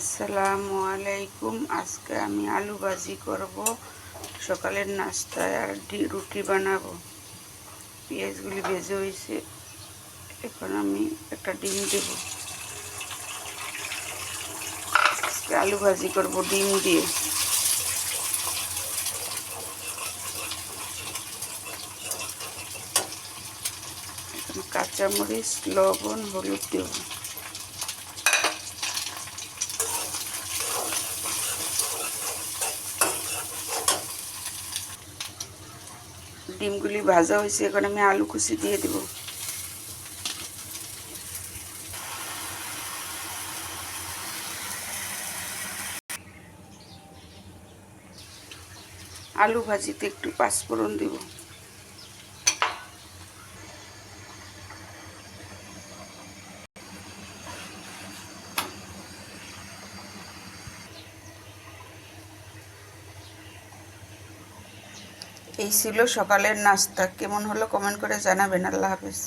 আসসালামু আলাইকুম। আজকে আমি আলু ভাজি করব। সকালের নাস্তায় আর রুটি বানাবো। পেঁয়াজগুলি ভেজে হয়েছে। এখন আমি একটা ডিম দেব। আজকে আলু ভাজি করব ডিম দিয়ে। কাঁচামরিচ, লবণ, হলুদ দেবো। ডিমগুলি ভাজা হয়েছে এখন আমি আলু কুচি দিয়ে দেব। আলু ভাজিতে একটু পাঁচফোড়ন দেব। এই ছিল সকালের নাস্তা। কেমন হলো কমেন্ট করে জানাবেন। আল্লাহ হাফেজ।